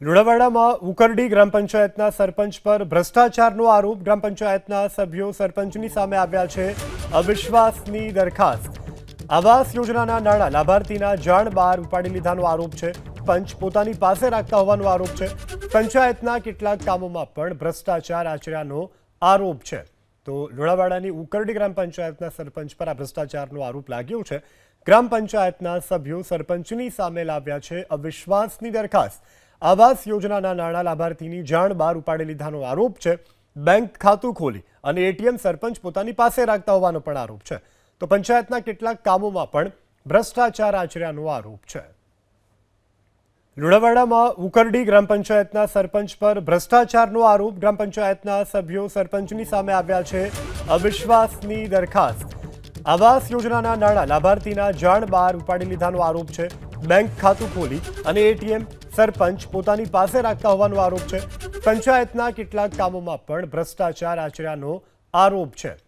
લુણાવાડામાં ઉકરડી ગ્રામ પંચાયતના સરપંચ પર ભ્રષ્ટાચારનો આરોપ. ગ્રામ પંચાયતના સભ્યો સરપંચની સામે આવ્યા છે અવિશ્વાસની દરખાસ્ત. આવાસ યોજનાના નાણાં લાભાર્થીના જાણ બહાર ઉપાડી લીધાનો આરોપ છે. પંચ પોતાની પાસે રાખતા હોવાનો આરોપ છે. પંચાયતના કેટલાક કામોમાં પણ ભ્રષ્ટાચાર આચર્યાનો આરોપ છે. તો લુણાવાડાની ઉકરડી ગ્રામ પંચાયતના સરપંચ પર આ ભ્રષ્ટાચારનો આરોપ લાગ્યો છે. ગ્રામ પંચાયતના સભ્યો સરપંચની સામે લાવ્યા છે અવિશ્વાસની દરખાસ્ત. આવાસ યોજનાના નાણાં લાભાર્થીની જાણ બહાર ઉપાડી લીધાનો આરોપ છે. બેંક ખાતું ખોલી અને એટીએમ સરપંચ પોતાની પાસે રાખતા હોવાનો પણ આરોપ છે. તો પંચાયતના કેટલાક કામોમાં પણ ભ્રષ્ટાચાર આચર્યાનો આરોપ છે. લુણાવાડામાં ઉકરડી ગ્રામ પંચાયતના સરપંચ પર ભ્રષ્ટાચારનો આરોપ. ગ્રામ પંચાયતના સભ્યો સરપંચની સામે આવ્યા છે. અવિશ્વાસની દરખાસ્ત. આવાસ યોજનાના નાણાં લાભાર્થીના જાણ બહાર ઉપાડી લીધાનો આરોપ છે. બેંક ખાતું ખોલી અને એટીએમ સરપંચ પોતાની પાસે રાખતા હોવાનો આરોપ છે. પંચાયતના કેટલાક કામોમાં પણ ભ્રષ્ટાચાર આચર્યાનો આરોપ છે.